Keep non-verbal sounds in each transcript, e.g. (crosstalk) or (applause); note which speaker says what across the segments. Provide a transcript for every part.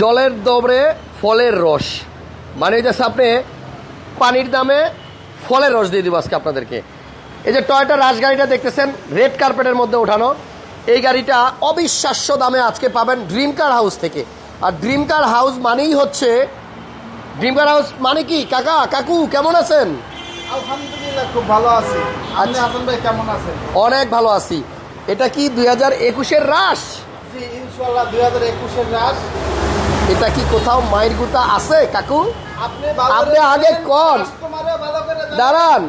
Speaker 1: জলের দবরে ফলের রস। মানে যাচ্ছে আপনি পানির দামে ফলের রস দিয়ে দিব আজকে আপনাদেরকে। এই যে টয়টা রাজ গাড়িটা দেখতেছেন রেড কার্পেটের মধ্যে ওঠানো। এই গাড়িটা অবিশ্বাস্য দামে আজকে পাবেন ড্রিম কার হাউস থেকে। আর ড্রিম কার হাউস মানেই হচ্ছে ড্রিম কার হাউস মানে কি? কাকা কাকু কেমন আছেন?
Speaker 2: আলহামদুলিল্লাহ খুব ভালো আছি। আপনি
Speaker 1: আচ্ছা।
Speaker 2: হাসান ভাই কেমন আছেন?
Speaker 1: অনেক ভালো আছি। এটা কি দুই হাজার একুশের রাস
Speaker 2: জি ইনশাল্লাহ দুই হাজার একুশের রাস
Speaker 1: এটা কি কোথাও মায়ের গুতা আছে কাকু?
Speaker 2: আপনি
Speaker 1: আগে কোন? দাঁড়ান।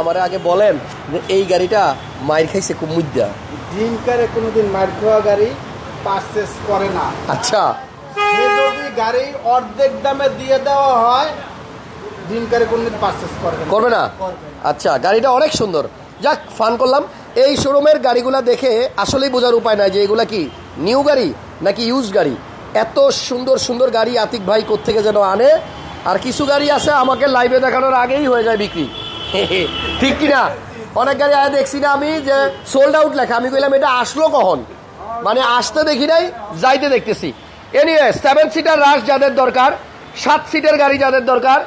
Speaker 1: আমার আগে বলেন যে এই গাড়িটা মায়ের খাইছে খুব মুদ্রা
Speaker 2: ড্রিম কারে কোনোদিন মার খাওয়া গাড়ি পারচেস করে না।
Speaker 1: আচ্ছা।
Speaker 2: যদি গাড়ি অর্ধেক দামে দিয়ে দেওয়া হয় ড্রিম কারে কোনোদিন পারচেস করবে না।
Speaker 1: করবে না। আচ্ছা গাড়িটা অনেক সুন্দর। যাক ফান করলাম। এই শোরুমের গাড়িগুলা দেখে আসলেই বোঝার উপায় নাই যে এগুলা কি নিউ গাড়ি নাকি ইউজ গাড়ি? এত সুন্দর সুন্দর গাড়ি আতিক ভাই কোত্থেকে যেন আনে। আর কিছু গাড়ি আছে আমাকে লাইভে দেখানোর আগেই হয়ে যায় বিক্রি। (laughs) ঠিক কি না অনেক গাড়ি আগে দেখছি না আমি যে সোল্ড আউট লেখা। আমি কইলাম, এটা আসলো কখন? মানে আসতে দেখি নাই, যাইতে দেখতেছি। এনিওয়ে সেভেন সিটার রাশ যাদের দরকার, সাত সিটের গাড়ি যাদের দরকার,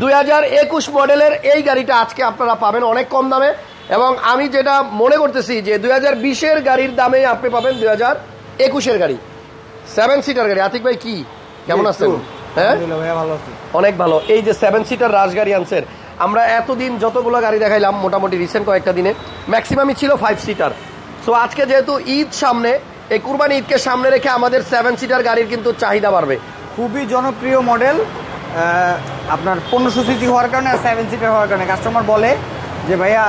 Speaker 1: দুই হাজার একুশ মডেলের এই গাড়িটা আজকে আপনারা পাবেন অনেক কম দামে। এবং আমি যেটা মনে করতেছি যে দুই হাজার বিশের গাড়ির দামে আপনি পাবেন দুই হাজার একুশের গাড়ি। সেভেন সিটার গাড়ি। আতিক ভাই কি? কেমন আছেন? হ্যাঁ? অনেক ভালো। এই যে সেভেন সিটার রাশ গাড়ি আনছেন আমরা এতদিন যতগুলো গাড়ি দেখাইলাম মোটামুটি রিসেন্ট কয়েকটা দিনে ম্যাক্সিমামই ছিল ফাইভ সিটার সো আজকে যেহেতু ঈদ সামনে এই কুরবানি ঈদকে সামনে রেখে আমাদের সেভেন সিটার গাড়ির কিন্তু চাহিদা বাড়বে।
Speaker 3: খুবই জনপ্রিয় মডেল আপনার পনেরোশো সিসি হওয়ার কারণে আর সেভেন সিটার হওয়ার কারণে। কাস্টমার বলে যে ভাইয়া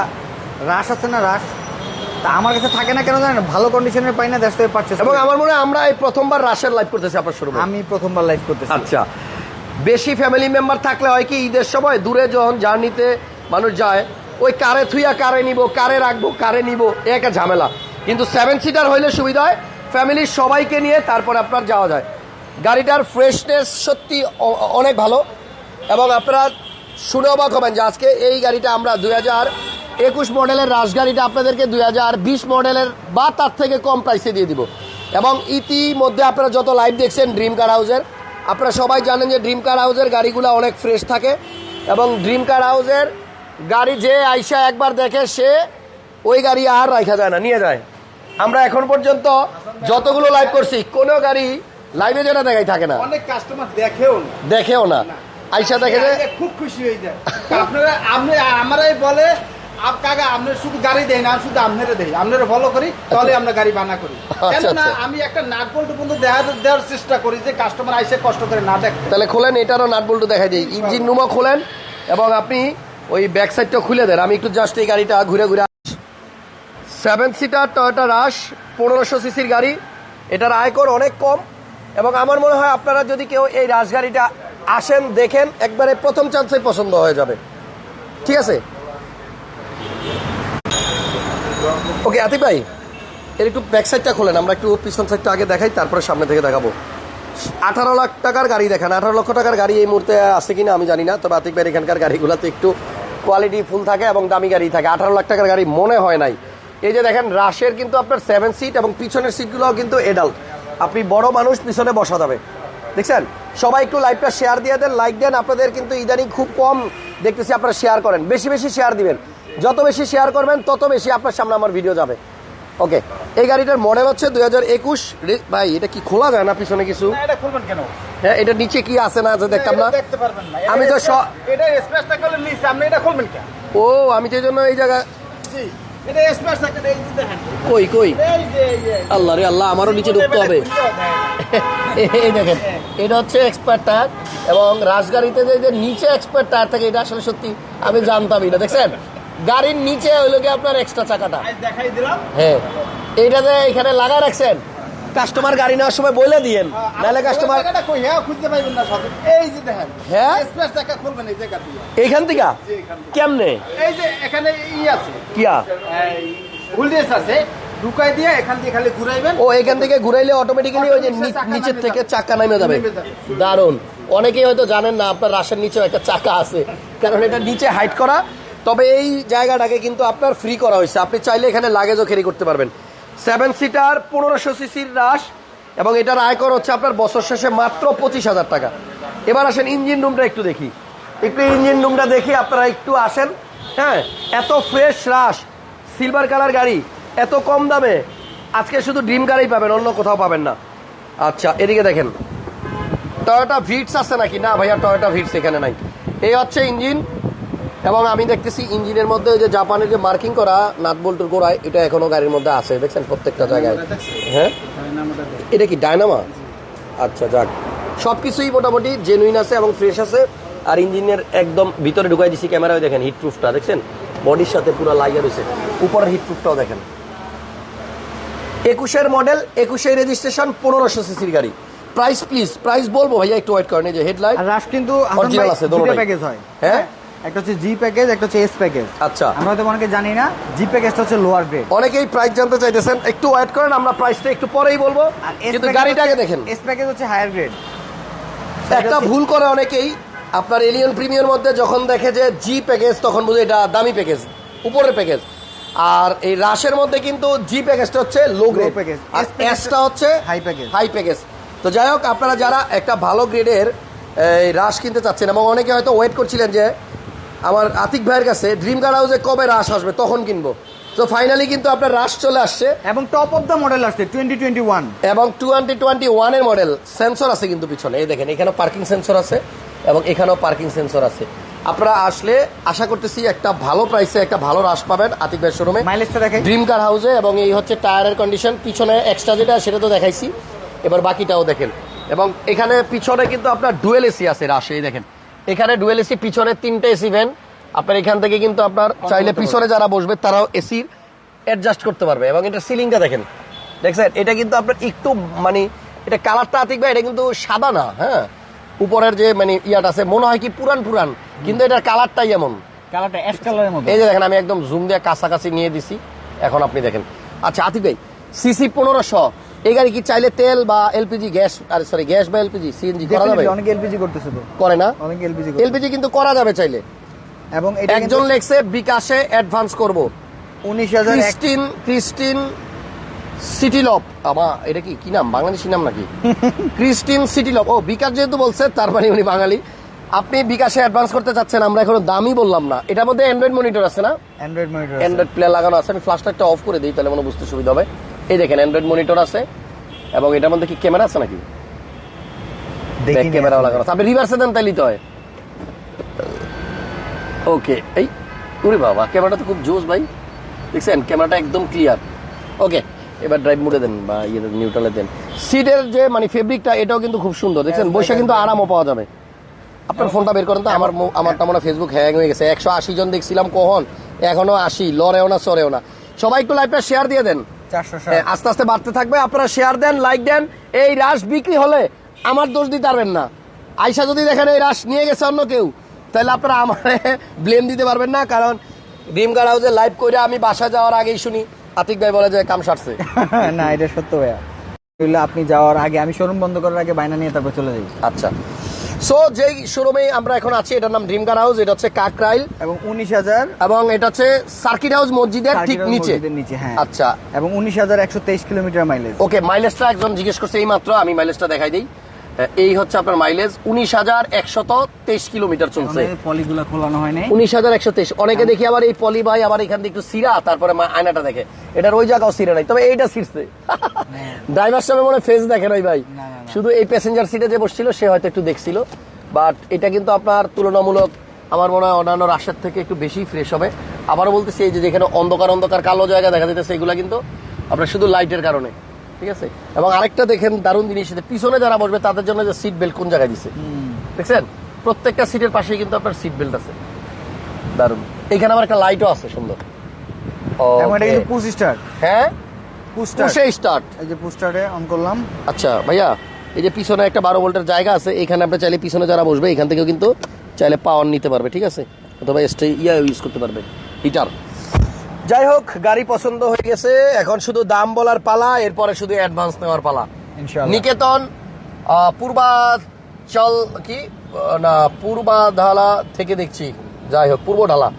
Speaker 3: রাশ আছে না রাশ তা আমার কাছে থাকে না কেন জানেন? ভালো কন্ডিশনের পাই না দেশ থেকে পারচেস
Speaker 1: এবং আমার মনে হয় আমরা এই প্রথমবার রাশের লাইভ করতেছি আপনার শুরু
Speaker 3: আমি প্রথমবার লাইভ করতেছি।
Speaker 1: আচ্ছা। বেশি ফ্যামিলি মেম্বার থাকলে হয় কি ঈদের সময় দূরে যখন জার্নিতে মানুষ যায় ওই কারে থুইয়া কারে নিব কারে রাখব কারে নিব এ একটা ঝামেলা। কিন্তু সেভেন সিটার হইলে সুবিধা হয় ফ্যামিলির সবাইকে নিয়ে তারপর আপনার যাওয়া যায়। গাড়িটার ফ্রেশনেস সত্যি অনেক ভালো। এবং আপনারা শুনে অবাক হবেন যে আজকে এই গাড়িটা আমরা দুই হাজার একুশ মডেলের রাশ গাড়িটা আপনাদেরকে দুই হাজার বিশ মডেলের বা তার থেকে কম প্রাইসে দিয়ে দিব। এবং ইতিমধ্যে আপনারা যত লাইভ দেখছেন ড্রিম কার হাউসের আপনারা সবাই জানেন যে ড্রিম কার হাউসের গাড়িগুলো অনেক ফ্রেশ থাকে এবং ড্রিম কার হাউসের গাড়ি যে আইসা একবার দেখে সে ওই গাড়ি আর রাখা যায় না নিয়ে যায়। আমরা এখন পর্যন্ত যতগুলো লাইভ করছি কোনো গাড়ি লাইভে যেটা দেখাই থাকে না।
Speaker 2: অনেক কাস্টমার দেখেও না।
Speaker 1: দেখেও না। আইসা দেখে যে
Speaker 2: খুব খুশি হয়ে যায়। আপনারা আপনি আমারাই বলে আপ কাকা আপনি শুধু গাড়ি দেয় না শুধু আপনারা দেই। আপনারা ফলো করি তাহলে আমরা গাড়ি বানা করি।
Speaker 1: আচ্ছা,
Speaker 2: কেননা
Speaker 1: আচ্ছা।
Speaker 2: আমি একটা নাট বল্টু দেওয়ার চেষ্টা করি যে কাস্টমার আইসে কষ্ট করে না দেখে
Speaker 1: তাহলে খোলেন এটারও নাট বল্টু ইঞ্জিন নুমো খোলেন এবং আপনি ওই ব্যাক সাইডটা খুলে দেন। আমি একটু জাস্ট এই গাড়িটা ঘুরে ঘুরে সেভেন সিটার টয়োটা রাশ পনেরোশো সিসির গাড়ি। এটার আয়কর অনেক কম এবং আমার মনে হয় আপনারা যদি কেউ এই রাশ গাড়িটা আসেন দেখেন একবারে প্রথম চান্সে পছন্দ হয়ে যাবে। ঠিক আছে? ওকে, আতিফ ভাই, এর একটু ব্যাক সাইডটা খোলেন, আমরা একটু পিছন সাইডটা আগে দেখাই, তারপরে সামনে থেকে দেখাবো। আঠারো লাখ টাকার গাড়ি দেখান, আঠারো লক্ষ টাকার গাড়ি এই মুহূর্তে আছে কিনা আমি জানি না, তবে আতিক ভাইয়ের এখানকার গাড়িগুলোতে একটু কোয়ালিটি ফুল থাকে এবং দামি গাড়ি থাকে। আঠারো লাখ টাকার গাড়ি মনে হয় নাই। এই যে দেখেন, রাশের কিন্তু আপনার সেভেন সিট এবং পিছনের সিটগুলোও কিন্তু এডাল্ট আপনি বড় মানুষ, পিছনে বসা যাবে। দেখছেন? সবাই একটু লাইভটা শেয়ার দিয়ে দেন লাইক দেন, আপনাদের কিন্তু ইদানিং খুব কম দেখতেছি, আপনারা শেয়ার করেন। বেশি বেশি শেয়ার দিবেন। যত বেশি শেয়ার করবেন তত বেশি আপনার সামনে আমার ভিডিও যাবে। ওকে এই গাড়িটার মডেল হচ্ছে দুই হাজার একুশ। ভাই এটা কি খোলা যায় না পিছনে কিছু? হ্যাঁ এটা নিচে কি আছে না যে দেখতাম না। আমি তো ও আমি তো এই জন্য এই জায়গা কই কই? আল্লাহ রে আল্লাহ আমারও নিচে ঢুকতে হবে। (laughs) এই দেখেন এটা হচ্ছে এক্সপার্ট টায়ার এবং রাজগাড়িতে যে যে নিচে এক্সপার্ট টায়ার থাকে এটা আসলে সত্যি আমি জানতামই না দেখছেন? গাড়ির নিচে হইল কি আপনার এক্সট্রা চাকাটা।
Speaker 2: দেখাই দিলাম।
Speaker 1: হ্যাঁ। এইটা যে এখানে লাগা রাখছেন? কাস্টমার গাড়ি নেওয়ার সময় বলে দিয়েন। নাহলে কাস্টমার
Speaker 2: হ্যাঁ খুঁজতে পাইবেন না এই যে দেখেন
Speaker 1: হ্যাঁ?
Speaker 2: স্পেস টাকা খুলবেন এই জায়গা দিয়ে
Speaker 1: এইখান থেকে?
Speaker 2: থেকে।
Speaker 1: কেমনে?
Speaker 2: এই যে এখানে ই আছে।
Speaker 1: কিয়া?
Speaker 2: হুলডেস আছে। ঢুকাই দিয়ে এখান দিয়ে খালি ঘুরাইবেন।
Speaker 1: ও এখান থেকে ঘুরাইলে অটোমেটিক্যালি ওই যে নিচের থেকে চাকা নামে যাবে।
Speaker 2: নেমে যাবে।
Speaker 1: দারুণ। অনেকেই হয়তো জানেন না আপনার রাশের নিচেও একটা চাকা আছে। কারণ এটা নিচে হাইট করা তবে এই জায়গাটাকে কিন্তু আপনার ফ্রি করা হয়েছে। আপনি চাইলে এখানে লাগেজও ক্যারি করতে পারবেন। সেভেন সিটার পনেরোশো সিসির রাশ এবং এটার আয়কর হচ্ছে আপনার বছর শেষে মাত্র পঁচিশ হাজার টাকা। এবার আসেন ইঞ্জিন রুমটা একটু দেখি। একটু ইঞ্জিন রুমটা দেখি আপনারা একটু আসেন। হ্যাঁ এত ফ্রেশ রাশ সিলভার কালার গাড়ি, এত কম দামে। আজকে শুধু ড্রিম গাড়ি পাবেন, অন্য কোথাও পাবেন না। আচ্ছা এদিকে দেখেন। টয়োটা ভিটস আছে নাকি? না ভাইয়া টয়োটা ভিটস এখানে নাই। এই হচ্ছে ইঞ্জিন এবং আমি দেখতেছি ইঞ্জিনের মধ্যে ওই যে জাপানের যে মার্কিং করা নাট বল্টুর গোড়ায় এটা এখনও গাড়ির মধ্যে আছে দেখছেন প্রত্যেকটা জায়গায়। হ্যাঁ? এটা কি ডায়নামা? আচ্ছা যাক। সব কিছুই মোটামুটি জেনুইন আছে এবং ফ্রেশ আছে। আর ইঞ্জিনের একদম ভিতরে ঢুকাই দিছি ক্যামেরায় দেখেন হিট প্রুফটা দেখছেন? বডির সাথে পুরো লাগিয়ে রয়েছে উপরের হিট প্রুফটাও দেখেন। একুশের মডেল একুশের রেজিস্ট্রেশন পনেরোশো সিসির গাড়ি। প্রাইস প্লিজ প্রাইস বলব ভাইয়া একটু ওয়েট করেন এই যে হেডলাইট
Speaker 3: আর রাশ কিন্তু
Speaker 1: Original আছে, দোনোটাই।
Speaker 3: প্যাকেজ হয়?
Speaker 1: হ্যাঁ?
Speaker 3: একটা হচ্ছে জি প্যাকেজ একটা হচ্ছে এস প্যাকেজ
Speaker 1: আচ্ছা।
Speaker 3: আমরা হয়তো অনেকে জানি না জি প্যাকেজটা হচ্ছে লোয়ার গ্রেড
Speaker 1: অনেকেই প্রাইস জানতে চাইতেছেন একটু ওয়েট করেন আমরা প্রাইসটা একটু পরেই বলব। কিন্তু গাড়িটা আগে দেখেন।
Speaker 3: এস প্যাকেজ হচ্ছে হায়ার গ্রেড
Speaker 1: একটা ভুল করে অনেকেই আপনার এলিয়ন প্রিমিয়ার মধ্যে যখন দেখে যে জি প্যাকেজ তখন বুঝে এটা দামি প্যাকেজ উপরের প্যাকেজ আর এই রাশের মধ্যে কিন্তু জি প্যাকেজটা হচ্ছে লো গ্রেড
Speaker 3: package।
Speaker 1: আর এসটা হচ্ছে
Speaker 3: high package।
Speaker 1: হাই প্যাকেজ তো যাই হোক আপনারা যারা একটা ভালো গ্রেডের এই রাশ কিনতে চাচ্ছেন এবং অনেকে হয়তো ওয়েট করছিলেন যে আমার আতিক ভাইয়ের কাছে ড্রিম কার হাউসে কবে রাশ আসবে? তখন কিনবো। তো ফাইনালি কিন্তু আপনার রাশ চলে আসছে।
Speaker 3: এবং টপ অফ দ্য মডেল আসছে টোয়েন্টি টোয়েন্টি ওয়ান
Speaker 1: এবং টোয়েন্টি টোয়েন্টি ওয়ানের মডেল সেন্সর আছে কিন্তু পিছনে। এই দেখেন এখানেও পার্কিং সেন্সর আছে এবং এখানেও পার্কিং সেন্সর আছে। আপনারা আসলে আশা করতেছি একটা ভালো প্রাইসে একটা ভালো রাশ পাবেন আতিক ভাই শোরুমে
Speaker 3: মাইলেজটা দেখে
Speaker 1: ড্রিম কার হাউসে এবং এই হচ্ছে টায়ারের কন্ডিশন পিছনে এক্সট্রা যেটা সেটা তো দেখাইছি। এবার বাকিটাও দেখেন। এবং এখানে পিছনে কিন্তু আপনার ডুয়েল এসি আছে রাশে এই দেখেন। এখানে ডুয়েল এসি পিছনে তিনটে এসি ভ্যান আপনার এখান থেকে কিন্তু আপনার চাইলে পিছনে যারা বসবে তারাও এসির অ্যাডজাস্ট করতে পারবে এবং এটা সিলিংটা দেখেন। দেখছেন? এটা কিন্তু আপনার একটু মানে এটা কালারটা আতিক ভাই এটা কিন্তু সাদা না হ্যাঁ? উপরের যে মানে ইয়াটা আছে মনে হয় কি পুরান পুরান কিন্তু এটার কালারটাই এমন।
Speaker 3: কালারটা অ্যাশ কালারের মধ্যে।
Speaker 1: এই যে দেখেন আমি একদম জুম দিয়ে কাছাকাছি নিয়ে দিছি। এখন আপনি দেখেন। আচ্ছা আতিক ভাই সিসি পনেরোশো। এই গাড়ি কি চাইলে তেল বা এলপিজি গ্যাস আর সরি গ্যাস বা এলপিজি সিএনজি করা যাবে?
Speaker 3: অনেকে এলপিজি করতেছে তো।
Speaker 1: করে না?
Speaker 3: অনেকে এলপিজি
Speaker 1: এলপিজি কিন্তু করা যাবে চাইলে।
Speaker 3: এবং এটা
Speaker 1: একজন লেখছে বিকাশে অ্যাডভান্স করব।
Speaker 3: উনিশ হাজার
Speaker 1: ক্রিস্টিন ক্রিস্টিন সিটি লব আমা এটা কি কি নাম? বাংলাদেশি নাম নাকি? (laughs) ক্রিস্টিন সিটি লব ও বিকাশ যেহেতু বলছে তার মানে উনি বাঙালি। আপনি বিকাশে অ্যাডভান্স করতে চাচ্ছেন আমরা এখনও দামই বললাম না। এটার মধ্যে অ্যান্ড্রয়েড মনিটর আছে না?
Speaker 3: অ্যান্ড্রয়েড মনিটর
Speaker 1: অ্যান্ড্রয়েড প্লে লাগানো আছে। আমি ফ্ল্যাশলাইটটা অফ করে দিই তাহলে মনে বুঝতে সুবিধা হবে। এই দেখেন অ্যান্ড্রয়েড মনিটর আছে এবং এটার মধ্যে কি ক্যামেরা আছে নাকি? ব্যাক ক্যামেরাও লাগানো আছে। আপনি রিভার্সে দেন তাইলেই তো হয়। ওকে এই উরে বাবা ক্যামেরাটা তো খুব জোস ভাই। দেখছেন ক্যামেরাটা একদম ক্লিয়ার ওকে এবার ড্রাইভ মোডে দেন বা ইয়ে নিউট্রালে দেন। সিটের যে মানে ফেব্রিকটা এটাও কিন্তু খুব সুন্দর। দেখছেন বসে কিন্তু আরামও পাওয়া যাবে। আপনার ফোনটা বের করেন তো আমার আমারটা মনে ফেসবুক হ্যাং। হয়ে গেছে। একশো আশি জন দেখছিলাম কখন? এখনও আশি লড়েও না সরেও না। সবাই একটু লাইভটা শেয়ার দিয়ে দেন। হ্যাঁ, আস্তে আস্তে বাড়তে থাকবে। আপনারা শেয়ার দেন লাইক দেন। এই রাশ বিক্রি হলে আমার দোষ দিতে পারবেন না। আইসা যদি দেখেন এই রাশ নিয়ে গেছে অন্য কেউ তাহলে আপনারা আমার ব্লেম দিতে পারবেন না কারণ ড্রিম গার্ড হাউসে লাইভ করে আমি বাসা যাওয়ার আগেই শুনি। আতিক ভাই বলে যে কাম সারছে। (laughs)
Speaker 3: না এটা সত্য ভাইয়া। আপনি যাওয়ার আগে আমি শোরুম বন্ধ করার আগে বাইনা নিয়ে তারপর চলে যাই।
Speaker 1: আচ্ছা। সো যেই শোরুমে আমরা এখন আছি এটার নাম ড্রিম গার্ড হাউস এটা হচ্ছে কাকরাইল
Speaker 3: এবং উনিশ হাজার
Speaker 1: এবং এটা হচ্ছে সার্কিট হাউস মসজিদের ঠিক নিচে।
Speaker 3: নিচে হ্যাঁ।
Speaker 1: আচ্ছা।
Speaker 3: এবং উনিশ হাজার একশো তেইশ কিলোমিটার মাইলেজ
Speaker 1: ওকে মাইলেজটা একজন জিজ্ঞেস করছে এই মাত্র আমি মাইলেজটা দেখাই দিই। এই হচ্ছে আপনার মাইলেজ উনিশ হাজার একশত তেইশ কিলোমিটার চলছে।
Speaker 3: পলিগুলো খোলানো হয় নাই
Speaker 1: উনিশ হাজার একশো তেইশ। অনেকে দেখি আবার এই পলি ভাই আবার এখান থেকে একটু সিরা তারপরে আয়নাটা দেখে। এটার ওই জায়গাও সিরা নাই। তবে এইটা সিরছে। ড্রাইভার সামনে মনে ফেস দেখে নাই ভাই। শুধু এই প্যাসেঞ্জার সিটে যে বসছিল সে হয়তো একটু দেখছিল। বাট এটা কিন্তু আপনার তুলনামূলক আমার মনে হয় অন্যান্য রাশের থেকে একটু বেশি ফ্রেশ হবে। আবারও বলতেছি এই যে যেখানে অন্ধকার অন্ধকার কালো জায়গা দেখা যেতেছে এগুলা কিন্তু আপনার শুধু লাইটের কারণে। ঠিক আছে? এবং আরেকটা দেখেন দারুণ জিনিস পিছনে যারা বসবে তাদের জন্য যে সিট বেল্ট কোন জায়গায় দিছে? দেখছেন? প্রত্যেকটা সিটের পাশেই কিন্তু আপনার সিট বেল্ট আছে। দারুণ। এখানে আবার একটা লাইটও আছে সুন্দর।
Speaker 3: পুশ
Speaker 1: হ্যাঁ?
Speaker 3: পুশ
Speaker 1: স্টার্ট
Speaker 3: এই যে পুস্টারে অন করলাম।
Speaker 1: আচ্ছা ভাইয়া এই যে পিছনে একটা বারো ভোল্টের জায়গা আছে এখানে আপনি চাইলে পিছনে যারা বসবে এখান থেকেও কিন্তু চাইলে পাওয়ার নিতে পারবে ঠিক আছে? অথবা স্টে ইয়া ইউজ করতে পারবে হিটার যাই হোক গাড়ি পছন্দ হয়ে গেছে। এখন শুধু দাম বলার পালা এরপরে শুধু অ্যাডভান্স নেওয়ার পালা। নিকেতন পূর্বাচল কি? না পূর্বাধালা থেকে দেখছি। যাই হোক পূর্ব ঢালা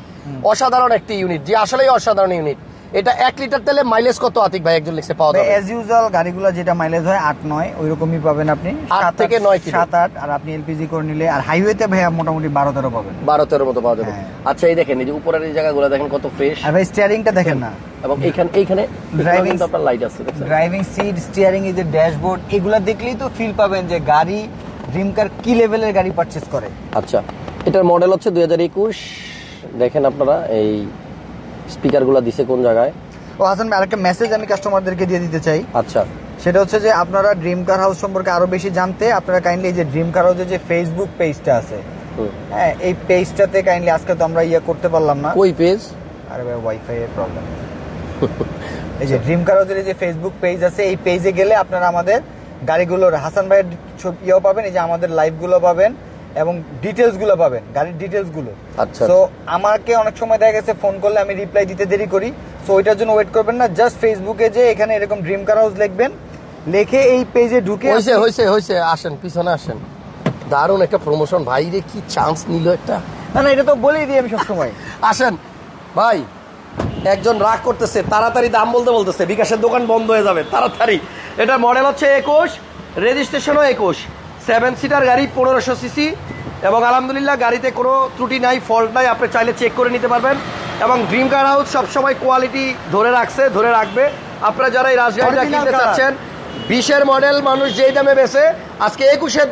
Speaker 1: অসাধারণ একটি ইউনিট যে আসলেই অসাধারণ ইউনিট এটা এক লিটার তেলে মাইলেজ কত আতিক ভাই একজন লিখছে পাওয়া যাবে?
Speaker 3: এজ ইউজুয়াল গাড়িগুলো যেটা মাইলেজ হয় আট নয় ওই রকমই পাবেন আপনি।
Speaker 1: আট থেকে নয় কিলো।
Speaker 3: সাত আট আর আপনি এলপিজি করে নিলে আর হাইওয়েতে ভাইয়া মোটামুটি বারো তেরো পাবেন।
Speaker 1: বারো তেরো মতো পাওয়া যাবে।
Speaker 3: হ্যাঁ।
Speaker 1: আচ্ছা এই দেখেন এই যে উপরের এই জায়গাগুলো দেখেন কত ফ্রেশ
Speaker 3: আর ভাই স্টিয়ারিংটা দেখেন না।
Speaker 1: এবং এইখানে এইখানে ড্রাইভিং আপনার লাইট আছে?
Speaker 3: ড্রাইভিং সিট স্টিয়ারিং এই যে ড্যাশবোর্ড এগুলা দেখলেই তো ফিল পাবেন যে গাড়ি ড্রিম কার কি লেভেলের গাড়ি পারচেস করে।
Speaker 1: আচ্ছা এটার মডেল হচ্ছে দুই হাজার একুশ। দেখেন আপনারা এই স্পিকারগুলো দিছে কোন জায়গায়?
Speaker 3: ও হাসান ভাই আরেকটা মেসেজ আমি কাস্টমারদেরকে দিয়ে দিতে চাই।
Speaker 1: আচ্ছা।
Speaker 3: সেটা হচ্ছে যে আপনারা ড্রিম কার হাউস সম্পর্কে আরও বেশি জানতে আপনারা কাইন্ডলি এই যে ড্রিম কার হাউসের যে ফেসবুক পেজটা আছে হ্যাঁ এই পেজটাতে কাইন্ডলি আজকে তো আমরা ইয়ে করতে পারলাম না।
Speaker 1: ওই পেজ
Speaker 3: আরে ভাই ওয়াইফাই এর প্রবলেম এই যে ড্রিম কার হাউসের যে ফেসবুক পেজ আছে এই পেজে গেলে আপনারা আমাদের গাড়িগুলোর হাসান ভাইয়ের ছবি- ইয়েও পাবেন এই যে আমাদের লাইভগুলো পাবেন। এবং ডিটেলসগুলো পাবেন গাড়ির ডিটেলসগুলো।
Speaker 1: আচ্ছা,
Speaker 3: তো আমাকে অনেক সময় দেখা গেছে ফোন করলে আমি রিপ্লাই দিতে দেরি করি। সো ওইটার জন্য ওয়েট করবেন না জাস্ট ফেসবুকে যে এখানে এরকম ড্রিম কার হাউস লিখবেন লিখে এই পেজে ঢুকে
Speaker 1: হয়েছে হয়েছে হয়েছে আসেন পিছনে আসেন। দারুণ একটা প্রমোশন ভাই রে কি চান্স নিল একটা?
Speaker 3: না না এটা তো বলেই দিই আমি সবসময়। (laughs)
Speaker 1: আসেন ভাই একজন রাগ করতেছে তাড়াতাড়ি দাম বলতে বলতেছে বিকাশের দোকান বন্ধ হয়ে যাবে তাড়াতাড়ি। এটা মডেল হচ্ছে একুশ রেজিস্ট্রেশনও একুশ। সেভেন সিটার গাড়ি পনেরোশো সিসি এবং আলহামদুলিল্লাহ গাড়িতে কোনো ত্রুটি নাই ফল্ট নাই আপনি চাইলে চেক করে নিতে পারবেন। এবং ড্রিম কার হাউস সবসময় কোয়ালিটি ধরে রাখছে ধরে রাখবে। আপনারা যারা এই রাজগাড়িটা কিনতে। চাচ্ছেন বিশের মডেল মানুষ যেই দামে বেছে আজকে একুশের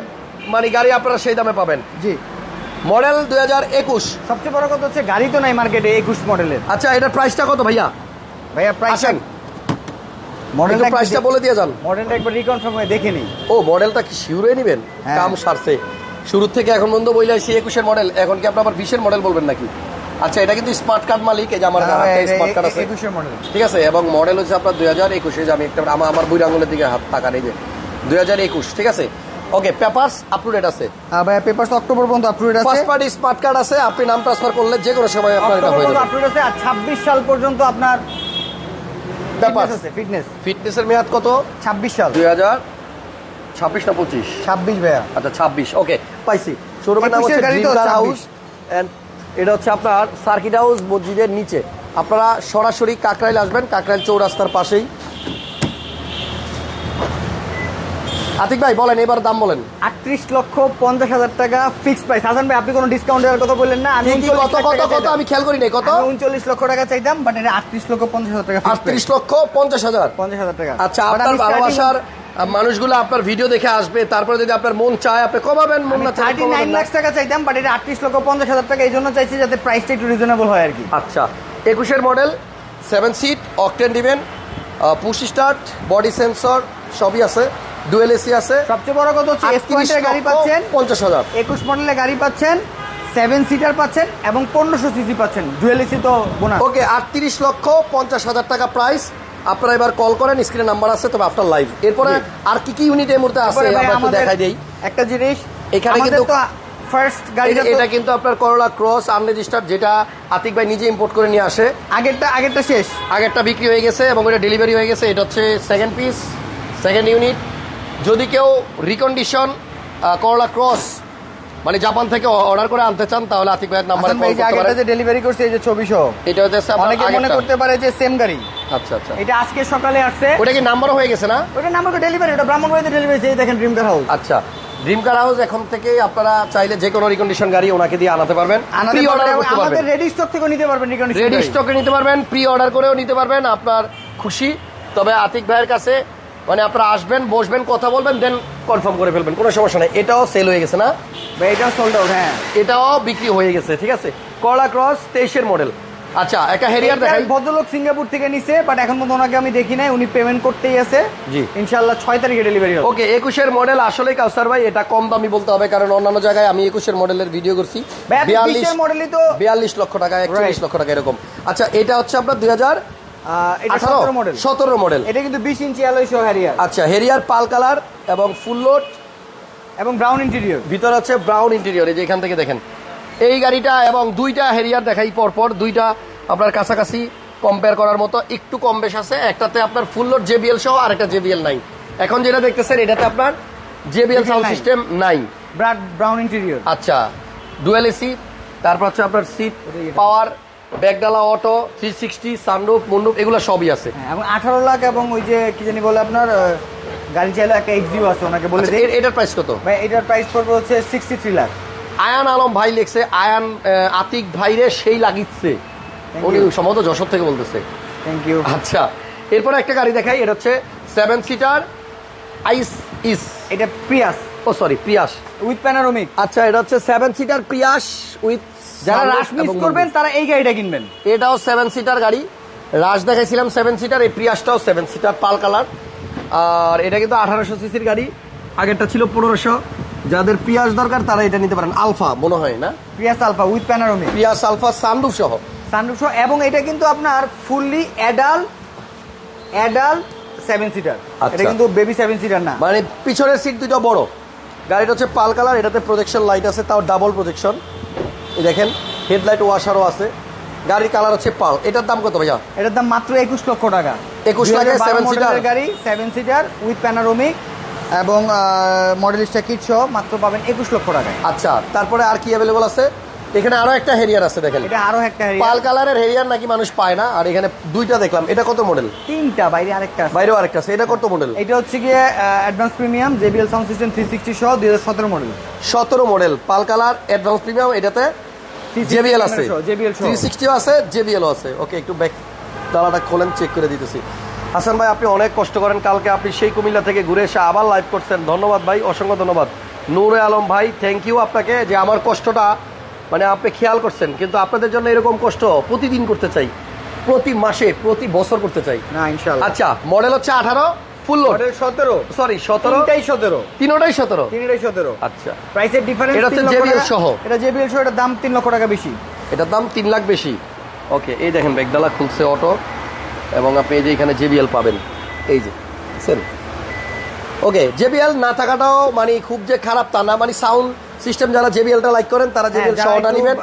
Speaker 1: মানে গাড়ি আপনারা সেই দামে পাবেন।
Speaker 3: জি।
Speaker 1: মডেল দুই হাজার একুশ।
Speaker 3: সবচেয়ে বড় কথা হচ্ছে গাড়ি তো নাই মার্কেটে একুশ মডেলের
Speaker 1: আচ্ছা এটার প্রাইসটা কত ভাইয়া?
Speaker 3: ভাইয়া প্রাইস মডেলটা
Speaker 1: প্রাইসটা বলে দিয়ে যান।
Speaker 3: মডেলটা একবার রিকনফার্ম হয়ে দেখে নিই।
Speaker 1: ও মডেলটা কি শিউরে নেবেন?
Speaker 3: হ্যাঁ।
Speaker 1: কাম সারছে। শুরু থেকে এখন পর্যন্ত বইলে আসি একুশের মডেল। এখন কি আপনি আবার বিশের মডেল বলবেন নাকি? আচ্ছা এটা কিন্তু স্মার্ট কার্ড মালিক এই যে আমার স্মার্ট কার্ড আছে। ঠিক আছে এবং মডেল হচ্ছে আপনার দুই হাজার একুশে যে আমি একটা আমার আমার বুড়ি আঙুলের দিকে হাত টাকা নেই যে। দুই হাজার একুশ ঠিক আছে? Okay papers up to date আছে
Speaker 3: ভাইয়া পেপারস অক্টোবর পর্যন্ত আপডেট আছে।
Speaker 1: ফার্স্ট পার্টি স্মার্ট কার্ড আছে আপনি নাম ট্রান্সফার করলে যে কোনো সময় আপনার এটা হয়ে যাবে।
Speaker 3: আছে আর ছাব্বিশ সাল পর্যন্ত আপনার আছে ফিটনেস
Speaker 1: ফিটনেসের মেয়াদ কত?
Speaker 3: ছাব্বিশ সাল।
Speaker 1: দুই হাজার ছাব্বিশ না পঁচিশ?
Speaker 3: ছাব্বিশ ভাইয়া।
Speaker 1: আচ্ছা ছাব্বিশ ওকে পাইছি। শোরুমের নাম হচ্ছে
Speaker 3: গাড়ি তো
Speaker 1: ড্রিম কার
Speaker 3: 26
Speaker 1: হাউস এন্ড এটা হচ্ছে আপনার সার্কিট হাউস মসজিদের নিচে। আপনারা সরাসরি কাকরাইল আসবেন কাকরাইল চৌরাস্তার পাশেই। আতিক ভাই বলেন এবার দাম বলেন।
Speaker 3: আটত্রিশ লক্ষ পঞ্চাশ হাজার টাকা ফিক্স প্রাইস হাসান ভাই আপনি কোনো ডিসকাউন্ট দেওয়ার কথা বললেন না? আমি
Speaker 1: কত কত কত? আমি খেয়াল করি নাই কত?
Speaker 3: উনচল্লিশ লক্ষ টাকা চাইতাম বাট এটা আটত্রিশ লক্ষ পঞ্চাশ হাজার টাকা
Speaker 1: আটত্রিশ লক্ষ পঞ্চাশ হাজার।
Speaker 3: পঞ্চাশ হাজার টাকা।
Speaker 1: আচ্ছা আপনার ভালোবাসার মানুষগুলো আপনার ভিডিও দেখে আসবে তারপরে যদি আপনার মন চায় আপনি কমাবেন মন না
Speaker 3: থার্টি নাইন। লাখ টাকা চাইতাম বাট এটা আটত্রিশ লক্ষ পঞ্চাশ হাজার টাকা এই জন্য চাইছি যাতে প্রাইসটা একটু রিজনেবল হয় আর কি।
Speaker 1: আচ্ছা একুশের মডেল সেভেন সিট অকটেন দিবেন পুশ স্টার্ট বডি সেন্সর সবই আছে। ডুয়েল এসি আছে।
Speaker 3: সবচেয়ে বড় কথা হচ্ছে এস পয়েন্টের গাড়ি পাচ্ছেন।
Speaker 1: পঞ্চাশ হাজার।
Speaker 3: একুশ মডেলের গাড়ি পাচ্ছেন সেভেন সিটার পাচ্ছেন এবং পনেরোশো সিসি পাচ্ছেন। ডুয়েল এসি তো বোনাস।
Speaker 1: ওকে আটত্রিশ লক্ষ পঞ্চাশ হাজার টাকা প্রাইস আপনারা এবার কল করেন স্ক্রিনে নাম্বার আছে তবে আফটার লাইভ এরপরে আর কি কি ইউনিট এই মুহূর্তে আছে আমরা একটু দেখাই দেই।
Speaker 3: একটা জিনিস
Speaker 1: এখানে কিন্তু-
Speaker 3: ফার্স্ট গাড়িটা
Speaker 1: এটা কিন্তু আপনার করোলা ক্রস আনরেজিস্টার্ড যেটা আতিক ভাই নিজে ইম্পোর্ট করে নিয়ে আসে।
Speaker 3: আগেরটা আগেরটা শেষ।
Speaker 1: আগেরটা বিক্রি হয়ে গেছে এবং এটা ডেলিভারি হয়ে গেছে। এটা হচ্ছে সেকেন্ড পিস সেকেন্ড ইউনিট যদি কেউ রিকন্ডিশন করলা ক্রস মানে জাপান থেকে অর্ডার করে আনতে চান তাহলে আতিক ভাইয়ের নাম্বারে কল করতে পারেন।
Speaker 3: যে ডেলিভারি করছে এই যে ছবি সহ
Speaker 1: এটা হচ্ছে আপনার
Speaker 3: অনেকে মনে করতে পারে যে সেম গাড়ি।
Speaker 1: আচ্ছা আচ্ছা।
Speaker 3: এটা আজকে সকালে আসছে।
Speaker 1: ওটা কি নাম্বারও হয়ে গেছে না?
Speaker 3: ওটা নাম্বার ডেলিভারি ওটা ব্রাহ্মণবাড়িতে ডেলিভারি এই দেখেন ড্রিম কার হাউস
Speaker 1: আচ্ছা ড্রিম কার হাউস এখন থেকে আপনারা চাইলে যে কোনো রিকন্ডিশন গাড়ি ওনাকে দিয়ে আনাতে পারবেন। প্রি অর্ডার করতে
Speaker 3: আমাদের
Speaker 1: পারবেন।
Speaker 3: রেডি স্টক থেকে নিতে পারবেন রিকন্ডিশন
Speaker 1: রেডি স্টকে নিতে পারবেন প্রি অর্ডার করেও নিতে পারবেন আপনার খুশি। তবে আতিক ভাইয়ের কাছে মানে আপনারা আসবেন বসবেন কথা বলবেন দেন কনফার্ম করে ফেলবেন। কোনো সমস্যা নেই। এটাও সেল হয়ে গেছে না?
Speaker 3: ভাই এটা সোল্ড আউট হ্যাঁ।
Speaker 1: এটাও বিক্রি হয়ে গেছে ঠিক আছে? করলা ক্রস তেইশের মডেল আচ্ছা একটা হেরিয়ার দেখাই।
Speaker 3: ভদ্রলোক সিঙ্গাপুর থেকে নিছে বাট এখন পর্যন্ত ওনাকে আমি দেখি নাই উনি পেমেন্ট করতেই আছে।
Speaker 1: জি।
Speaker 3: ইনশাআল্লাহ ছয় তারিখে ডেলিভারি হবে।
Speaker 1: ওকে একুশের মডেল আসলে কাউসার ভাই এটা কম দামি বলতে হবে কারণ অন্যান্য জায়গায় আমি একুশের মডেলের ভিডিও করছি।
Speaker 3: 20 মডেলই তো
Speaker 1: বিয়াল্লিশ লক্ষ টাকা একচল্লিশ. লক্ষ টাকা এরকম। আচ্ছা এটা হচ্ছে আপনার দুই হাজার
Speaker 3: এটা
Speaker 1: আঠারো
Speaker 3: সতেরো মডেল
Speaker 1: সতেরো মডেল
Speaker 3: এটা কিন্তু বিশ ইঞ্চি অ্যালয় সহ হ্যারিয়ার
Speaker 1: আচ্ছা হেরিয়ার পাল কালার এবং ফুল লোড
Speaker 3: এবং ব্রাউন ইন্টেরিয়র
Speaker 1: ভিতর হচ্ছে ব্রাউন ইন্টেরিয়র এই যে এখান থেকে দেখেন। এই গাড়িটা এবং দুইটা হেরিয়ার দেখাই পর পর দুইটা আপনার কাছাকাছি কম্পেয়ার করার মতো একটু কম বেশ আছে। একটাতে আপনার ফুল লোড জেবিএল সহ আর একটা জেবিএল নাই। এখন যেটা দেখতেছেন এটাতে আপনার জেবিএল সাউন্ড। সিস্টেম নাই।
Speaker 3: ব্রাউন ইন্টেরিয়র
Speaker 1: আচ্ছা ডুয়েল এসি তারপর হচ্ছে আপনার সিট পাওয়ার ব্যাগডালা অটো থ্রি সিক্সটি সানরুফ মন্ডুপ এগুলো সবই আছে।
Speaker 3: হ্যাঁ, এবং আঠারো লাখ এবং ওই যে কি জানি বলে আপনার গাড়ি চাইলে একটা এক্সিও আছে ওনাকে বলে
Speaker 1: আচ্ছা, এটার প্রাইস কত?
Speaker 3: ভাই এটার প্রাইস পড়বে হচ্ছে সিক্সটি থ্রি লাখ।
Speaker 1: আয়ান আলম ভাই লিখছে আয়ান আতিক ভাইরে সেই লাগিচ্ছে। উনি সম্ভবত যশোর থেকে বলতেছে।
Speaker 3: থ্যাংক ইউ
Speaker 1: আচ্ছা এরপরে একটা গাড়ি দেখাই এটা হচ্ছে সেভেন সিটার আইস ইস
Speaker 3: এটা প্রিয়াস
Speaker 1: ও সরি প্রিয়াস
Speaker 3: উইথ প্যানারোমিক
Speaker 1: আচ্ছা এটা হচ্ছে সেভেন সিটার প্রিয়াস উইথ
Speaker 3: যারা রাশ মিস করবেন তারা এই গাড়িটা কিনবেন।
Speaker 1: এটাও সেভেন সিটার গাড়ি। রাশ দেখাইছিলাম সেভেন সিটার এই প্রিয়াসটাও সেভেন সিটার পাল কালার। আর এটা কিন্তু আঠারোশো সিসির গাড়ি আগেরটা ছিল পনেরোশো। যাদের প্রিয়াস দরকার তারা এটা নিতে পারেন। আলফা মনে হয় না?
Speaker 3: Prius alpha with panoramic
Speaker 1: Prius alpha sunroof সহ।
Speaker 3: সানরুফ সহ এবং এটা কিন্তু আপনার fully adult adult seven seater
Speaker 1: আচ্ছা।
Speaker 3: এটা কিন্তু বেবি সেভেন সিটার না।
Speaker 1: মানে পিছনের সিট দুটো বড়। গাড়িটা হচ্ছে পাল কালার এটাতে প্রজেকশন লাইট আছে তাও ডাবল প্রজেকশন দেখেন হেডলাইট ওয়াশারও আছে। গাড়ির কালার হচ্ছে পাল এটার দাম কত ভাইয়া?
Speaker 3: এটার দাম মাত্র একুশ লক্ষ টাকা।
Speaker 1: 21 লাখে
Speaker 3: 2012
Speaker 1: seven seater?
Speaker 3: মডেলের গাড়ি সেভেন সিটার উইথ প্যানারোমিক এবং মডেলিস্টা কিট সহ মাত্র পাবেন একুশ লক্ষ টাকা
Speaker 1: আচ্ছা তারপরে আর কি অ্যাভেলেবল আছে? এখানে আরও একটা হেরিয়ার আছে দেখেন।
Speaker 3: এটা আরও একটা Harrier।
Speaker 1: পাল কালারের হেরিয়ার নাকি মানুষ পায় না? আর এখানে দুইটা দেখলাম। এটা কত মডেল
Speaker 3: তিনটা বাইরে আরেকটা আছে।
Speaker 1: বাইরেও আরেকটা আছে। এটা কত মডেল
Speaker 3: এটা হচ্ছে গিয়ে advance premium JBL sound system three sixty সহ দুই হাজার সতেরো মডেল
Speaker 1: সতেরো model pearl colour advance premium এটাতে জেবিএল আছে।
Speaker 3: জেবিএল সহ।
Speaker 1: থ্রি সিক্সটিও আছে জেবিএলও আছে। ওকে একটু ব্যাক তালাটা খোলেন চেক করে দিতেছি। হাসান ভাই আপনি অনেক কষ্ট করেন। কালকে আপনি সেই কুমিল্লা থেকে ঘুরে এসে আবার লাইভ করছেন। ধন্যবাদ ভাই অসংখ্য ধন্যবাদ। নূরে আলম ভাই থ্যাংক ইউ আপনাকে যে আমার কষ্টটা মানে আপনি খেয়াল করছেন কিন্তু আপনাদের জন্য এরকম কষ্ট প্রতিদিন করতে চাই প্রতি মাসে প্রতি বছর করতে চাই।
Speaker 3: না
Speaker 1: আচ্ছা মডেল হচ্ছে আঠারো ফুল লোড
Speaker 3: মডেল সতেরো।
Speaker 1: সরি সতেরো।
Speaker 3: তিনটাই সতেরো।
Speaker 1: তিনোটাই সতেরো?
Speaker 3: তিনটাই সতেরো।
Speaker 1: আচ্ছা।
Speaker 3: প্রাইসের ডিফারেন্স
Speaker 1: এটা হচ্ছে JBL সহ।
Speaker 3: এটা জেবিএল সহ এটার দাম তিন লক্ষ টাকা বেশি।
Speaker 1: এটার দাম তিন লাখ বেশি। ওকে এই দেখেন ব্যাগডালা খুলছে অটো এবং আপনি এই যে এখানে জেবিএল পাবেন। এই যে বুঝছেন ওকে জেবিএল না থাকাটাও মানে খুব যে খারাপ তা না মানে সাউন্ড সিস্টেম যারা জেবিএলটা লাইক করেন তারা জেবিএল
Speaker 3: যারা
Speaker 1: সহটা নেবেন।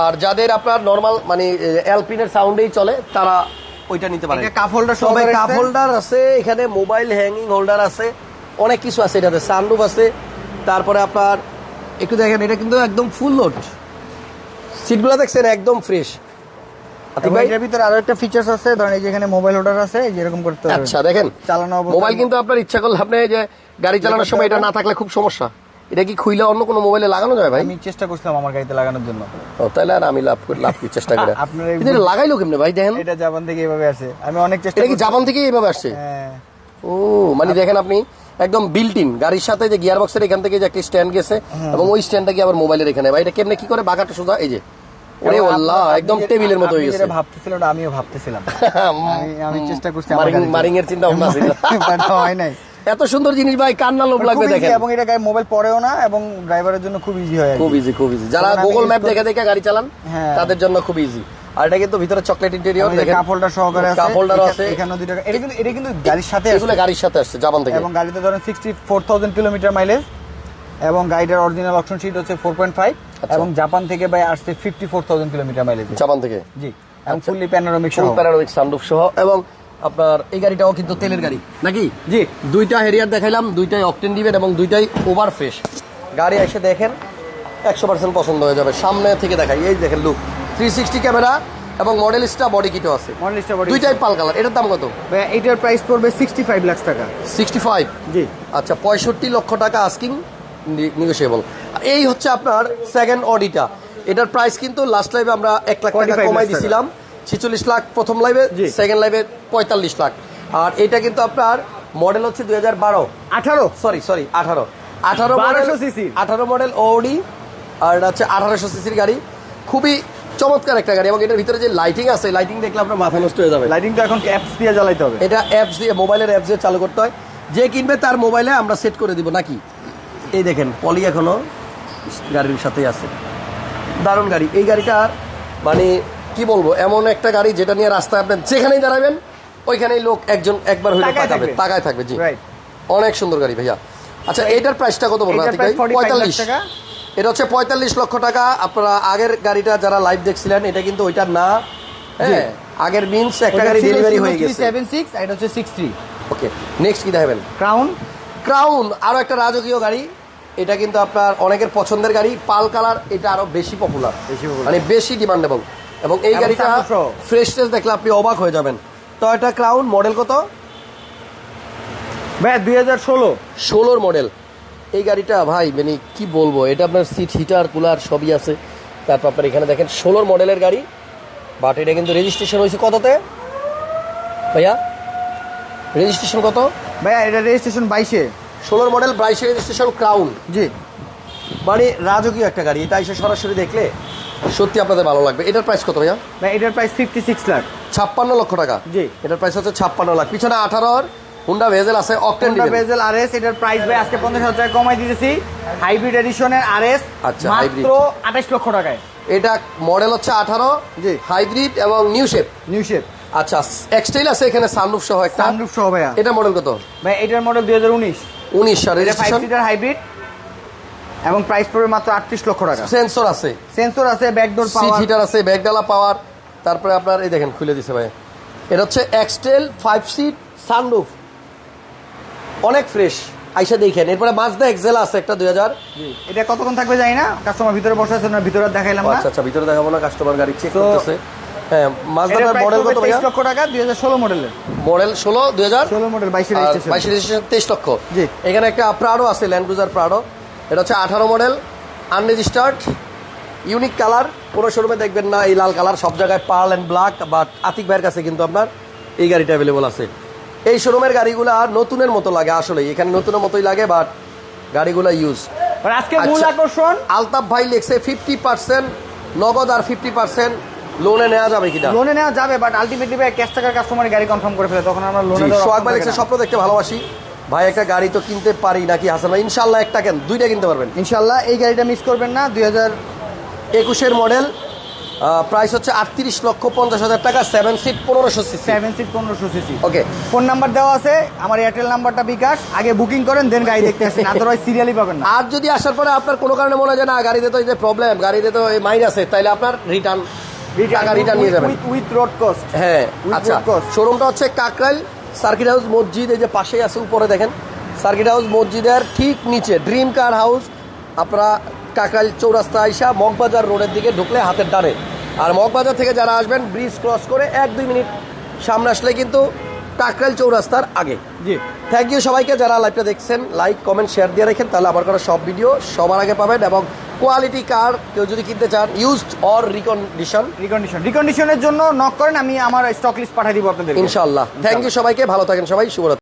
Speaker 1: আর যাদের আপনার নর্মাল মানে এলপিনের সাউন্ডেই চলে তারা ওইটা নিতে পারেন।
Speaker 3: কাপ হোল্ডার সবাই
Speaker 1: কাপ হোল্ডার আছে এখানে মোবাইল হ্যাঙ্গিং হোল্ডার আছে অনেক কিছু আছে এটাতে সানরুফ আছে তারপরে আপনার একটু দেখেন এটা কিন্তু একদম ফুল লোড সিটগুলো দেখছেন একদম ফ্রেশ
Speaker 3: এটার ভিতরে আরও একটা ফিচার্স আছে ধরেন এই যে মোবাইল হোল্ডার আছে করতে পারবেন
Speaker 1: আচ্ছা দেখেন
Speaker 3: চালানো
Speaker 1: মোবাইল কিন্তু আপনার ইচ্ছা করলে আপনি যে গাড়ি চালানোর সময় এটা না থাকলে খুব সমস্যা। এটা কি খুইলে অন্য কোনো মোবাইলে লাগানো যায় ভাই?
Speaker 3: আমি চেষ্টা করছিলাম আমার গাড়িতে লাগানোর জন্য।
Speaker 1: ও তাহলে আর আমি লাভ করি লাভ করি চেষ্টা করে। (laughs)
Speaker 3: আপনার
Speaker 1: এটা লাগাইলো কেমনে ভাই দেখেন?
Speaker 3: এটা জাপান থেকে এইভাবে আসে। আমি অনেক চেষ্টা
Speaker 1: এটা কি। জাপান থেকে এইভাবে আসছে?
Speaker 3: হ্যাঁ।
Speaker 1: ও মানে দেখেন আপনি একদম বিল্ট ইন গাড়ির সাথে যে গিয়ার বক্সের এখান থেকে যে একটা স্ট্যান্ড গেছে
Speaker 3: হ্যাঁ।
Speaker 1: এবং ওই স্ট্যান্ডটা কি আবার মোবাইলের এখানে? ভাই এটা কেমনে কি করে? বাগাটা সোজা এই যে। ওরে আল্লাহ একদম টেবিলের মতো হয়ে গেছে।
Speaker 3: যেটা ভাবতেছিলেন আমিও ভাবতেছিলাম। (laughs) আমি আমি চেষ্টা করছি
Speaker 1: মারিং এর চিন্তা ভাবনা ছিল। (laughs)
Speaker 3: But হয় নাই।
Speaker 1: এত সুন্দর জিনিস ভাই কান্না লোভ লাগবে দেখেন।
Speaker 3: এবং এটা গাড়ি মোবাইল পড়েও না এবং ড্রাইভারের জন্য খুব ইজি হয়
Speaker 1: খুব ইজি খুব ইজি যারা গুগল ম্যাপ দেখে দেখে গাড়ি চালান
Speaker 3: হ্যাঁ।
Speaker 1: তাদের জন্য খুব ইজি আর এটা কিন্তু ভিতরে চকলেট ইন্টেরিয়র দেখেন।
Speaker 3: কাপ হোল্ডার সহকারে আছে
Speaker 1: কাপ আছে।
Speaker 3: এখানেও দুইটা এটা কিন্তু এটা কিন্তু গাড়ির সাথে
Speaker 1: এগুলো গাড়ির সাথে আসছে জাপান থেকে।
Speaker 3: এবং গাড়িতে ধরেন sixty four thousand kilometre mileage এবং গাড়িটার অরিজিনাল অপশন সিট হচ্ছে ফোর পয়েন্ট ফাইভ
Speaker 1: আচ্ছা।
Speaker 3: এবং জাপান থেকে ভাই আসছে fifty four thousand kilometre mileage
Speaker 1: Japan থেকে?
Speaker 3: জি এবং
Speaker 1: আচ্ছা।
Speaker 3: Fully panoramic
Speaker 1: full panoramic sunroof সহ এবং আপনার এই গাড়িটাও কিন্তু তেলের গাড়ি নাকি?
Speaker 3: জি।
Speaker 1: দুইটা হেরিয়ার দেখাইলাম দুইটাই অকটেন দিবেন এবং দুইটাই ওভার ফ্রেশ গাড়ি এসে দেখেন একশো পার্সেন্ট পছন্দ হয়ে যাবে। সামনে থেকে দেখাই এই দেখেন লুক থ্রি সিক্সটি ক্যামেরা এবং মডেলিস্টা বডি কিটও আছে।
Speaker 3: মডেলিস্টা বডি
Speaker 1: দুইটাই পাল কালার এটার দাম কত?
Speaker 3: এটার প্রাইস পড়বে সিক্সটি ফাইভ লাখ টাকা।
Speaker 1: সিক্সটি ফাইভ
Speaker 3: জি।
Speaker 1: আচ্ছা পঁয়ষট্টি লক্ষ টাকা আস্কিং নিগোসিয়েবল এই হচ্ছে আপনার সেকেন্ড অডিটা এটার প্রাইস কিন্তু লাস্ট লাইভে আমরা এক লাখ টাকা কমাই দিছিলাম। ছেচল্লিশ লাখ প্রথম লাইভে। সেকেন্ড লাইভে পঁয়তাল্লিশ লাখ। আর এটা কিন্তু আপনার মডেল হচ্ছে দুই হাজার বারো।
Speaker 3: আঠারো?
Speaker 1: সরি সরি আঠারো। আঠারো
Speaker 3: 1200 cc
Speaker 1: আঠারো মডেল ওডি আর এটা হচ্ছে আঠারোশো সিসির গাড়ি। খুবই চমৎকার একটা গাড়ি এবং এটার ভিতরে যে লাইটিং আছে লাইটিং দেখলে আপনার মাথা নষ্ট হয়ে যাবে।
Speaker 3: লাইটিং তো এখন অ্যাপস দিয়ে জ্বালাইতে হবে।
Speaker 1: এটা অ্যাপস দিয়ে মোবাইলের অ্যাপস দিয়ে চালু করতে হয়। যে কিনবে তার মোবাইলে আমরা সেট করে দিব নাকি? এই দেখেন পলি এখনও গাড়ির সাথেই আছে। দারুণ গাড়ি। এই গাড়িটার মানে কি বলব এমন একটা গাড়ি যেটা নিয়ে রাস্তায় আপনি যেখানেই দাঁড়াবেন ওইখানেই লোক একজন একবার হইলে তাকাবে। তাকায় থাকবে জি। অনেক সুন্দর গাড়ি ভাইয়া। আচ্ছা এটার প্রাইসটা কত বলব
Speaker 3: এটার
Speaker 1: আতিক ভাই?
Speaker 3: price 45 লাখ
Speaker 1: পঁয়তাল্লিশ
Speaker 3: টাকা।
Speaker 1: এটা হচ্ছে পঁয়তাল্লিশ লক্ষ টাকা। আপনারা আগের গাড়িটা যারা লাইভ দেখছিলেন এটা কিন্তু ওইটার না হ্যাঁ আগের মিনস একটা গাড়ি ডেলিভারি হয়ে গেছে।
Speaker 3: সেভেন সিক্স এটা হচ্ছে সিক্স থ্রি
Speaker 1: ওকে নেক্সট কি দেখাবেন?
Speaker 3: ক্রাউন
Speaker 1: ক্রাউন আরও একটা রাজকীয় গাড়ি। এটা কিন্তু আপনার অনেকের পছন্দের গাড়ি পাল কালার এটা আরও বেশি পপুলার
Speaker 3: বেশি
Speaker 1: মানে বেশি ডিমান্ডেবল এবং
Speaker 3: এবং এই গাড়িটা।
Speaker 1: ফ্রেশনেস দেখলে আপনি অবাক হয়ে যাবেন। টয়োটা ক্রাউন মডেল কত?
Speaker 3: ভাইয়া দুই হাজার ষোলো।
Speaker 1: ষোলোর মডেল এই গাড়িটা ভাই মানে কি বলব এটা আপনার সিট হিটার কুলার সবই আছে। তারপর আপনার এখানে দেখেন ষোলোর মডেলের গাড়ি। বাট এটা কিন্তু রেজিস্ট্রেশন হয়েছে কততে? ভাইয়া রেজিস্ট্রেশন কত?
Speaker 3: ভাইয়া এটা রেজিস্ট্রেশন বাইশে।
Speaker 1: ষোলোর মডেল বাইশে রেজিস্ট্রেশন ক্রাউন।
Speaker 3: জি।
Speaker 1: মানে রাজকীয় একটা গাড়ি এটা এসে সরাসরি দেখলে সত্যি আপনাদের ভালো লাগবে। এটার প্রাইস কত ভাইয়া?
Speaker 3: ভাই এটার প্রাইস ফিফটি সিক্স লাখ
Speaker 1: ছাপ্পান্ন লক্ষ টাকা।
Speaker 3: জি।
Speaker 1: এটার প্রাইস হচ্ছে ছাপ্পান্ন লাখ পিছনে আঠারোর হুন্ডা ভেজেল আছে অকটেন
Speaker 3: Honda Bezel RS এটার প্রাইস ভাই আজকে পঞ্চাশ হাজার টাকা কমাই দিতেছি। হাইব্রিড এডিশনের আরএস
Speaker 1: আচ্ছা,
Speaker 3: মাত্র
Speaker 1: hybrid।
Speaker 3: আঠাশ লক্ষ টাকায়।
Speaker 1: এটা মডেল হচ্ছে আঠারো
Speaker 3: জি।
Speaker 1: হাইব্রিড এবং নিউ শেপ
Speaker 3: নিউ শেপ
Speaker 1: আচ্ছা এক্সটাইল আছে এখানে সানরুফ সহ একটা।
Speaker 3: সানরুফ সহ ভাইয়া।
Speaker 1: এটা মডেল কত?
Speaker 3: ভাই এটার মডেল দু হাজার উনিশ।
Speaker 1: উনিশ
Speaker 3: উনিশ ফাইভ সিটার হাইব্রিড এবং প্রাইস পড়বে মাত্র আটত্রিশ লক্ষ টাকা।
Speaker 1: সেন্সর আছে।
Speaker 3: সেন্সর আছে ব্যাকডোর পাওয়ার
Speaker 1: হিটার আছে ব্যাগডালা পাওয়ার তারপরে আপনার এই দেখেন খুলে দিছে ভাই এটা হচ্ছে এক্সটেল ফাইভ সিট সানরুফ অনেক ফ্রেশ আইসা দেখেন। এরপরে মাজদা এক্সেল আছে একটা দুই হাজার
Speaker 3: এটা কতক্ষণ থাকবে জানি না। কাস্টমার ভিতরে বসে আছে না ভিতরে দেখাইলাম
Speaker 1: আচ্ছা আচ্ছা ভিতরে দেখাবো না কাস্টমার গাড়ি চেক করতেছে। হ্যাঁ মডেল কত ভাইয়া?
Speaker 3: লক্ষ টাকা মডেলের
Speaker 1: মডেল
Speaker 3: রেজিস্ট্রেশন
Speaker 1: রেজিস্ট্রেশন লক্ষ।
Speaker 3: জি।
Speaker 1: এখানে একটা প্রাডো আছে ল্যান্ড ক্রুজার প্রাডো এটা হচ্ছে আঠারো মডেল আনরেজিস্টার্ড ইউনিক কালার কোনো শোরুমে দেখবেন না এই লাল কালার সব জায়গায় pearl and black but Atik ভাইয়ের কাছে কিন্তু আপনার এই গাড়িটা অ্যাভেলেবল আছে। এই শোরুমের গাড়িগুলো নতুনের মতো লাগে আসলে এখানে নতুনের মতোই লাগে বাট গাড়িগুলো ইউজ
Speaker 3: আজকে মূল
Speaker 1: আচ্ছা।
Speaker 3: আকর্ষণ?
Speaker 1: আলতাফ ভাই লিখছে ফিফটি পার্সেন্ট নগদ আর ফিফটি পার্সেন্ট লোনে নেওয়া যাবে কিনা?
Speaker 3: লোনে নেওয়া যাবে বাট আলটিমেটলি ভাই ক্যাশ টাকার কাস্টমার গাড়ি কনফার্ম করে ফেলে তখন আমরা লোনে
Speaker 1: সোহাগ ভাই লিখছে স্বপ্ন দেখতে ভালোবাসি। ভাই একটা গাড়ি তো কিনতে পারি নাকি হাসান ভাই? ইনশাল্লাহ একটা কেন? দুইটা কিনতে পারবেন।
Speaker 3: ইনশাল্লাহ এই গাড়িটা মিস করবেন না দুই হাজার
Speaker 1: একুশের মডেল প্রাইস হচ্ছে আটত্রিশ লক্ষ পঞ্চাশ হাজার টাকা সেভেন সিট পনেরোশো সিসি
Speaker 3: সেভেন সিট পনেরোশো সিসি
Speaker 1: ওকে
Speaker 3: ফোন নাম্বার দেওয়া আছে আমার এয়ারটেল নাম্বারটা বিকাশ আগে বুকিং করেন দেন গাড়ি দেখতে আসেন আদারওয়াইজ সিরিয়ালই পাবেন না।
Speaker 1: আর যদি আসার পরে আপনার কোনো কারণে মনে হয় না গাড়িতে তো এই যে প্রবলেম গাড়িতে তো এই মাইন আছে তাইলে আপনার রিটার্ন টাকা রিটার্ন নিয়ে যাবেন।
Speaker 3: উইথ রোড কস্ট
Speaker 1: হ্যাঁ আচ্ছা। শোরুমটা হচ্ছে কাকরাইল সার্কিট হাউস মসজিদ এই যে পাশেই আছে উপরে দেখেন। সার্কিট হাউস মসজিদের ঠিক নিচে ড্রিম কার হাউস আপনারা কাকরাইল চৌরাস্তা আইসা মগবাজার রোডের দিকে ঢুকলে হাতের ডানে। আর মগবাজার থেকে যারা আসবেন ব্রিজ ক্রস করে এক দুই মিনিট সামনে আসলে কিন্তু কাকরাইল চৌরাস্তার আগে।
Speaker 3: জি।
Speaker 1: থ্যাংক ইউ সবাইকে যারা লাইভটা দেখছেন লাইক কমেন্ট শেয়ার দিয়ে রাখেন তাহলে আমার করা সব ভিডিও সবার আগে পাবেন এবং কোয়ালিটি কার কেউ যদি কিনতে চান ইউজড অর রিকন্ডিশন
Speaker 3: রিকন্ডিশন রিকন্ডিশনের জন্য নক করেন আমি আমার স্টক লিস্ট পাঠিয়ে দিব আপনাদের
Speaker 1: ইনশাআল্লাহ। থ্যাংক ইউ সবাইকে ভালো থাকেন সবাই শুভরাত্রি।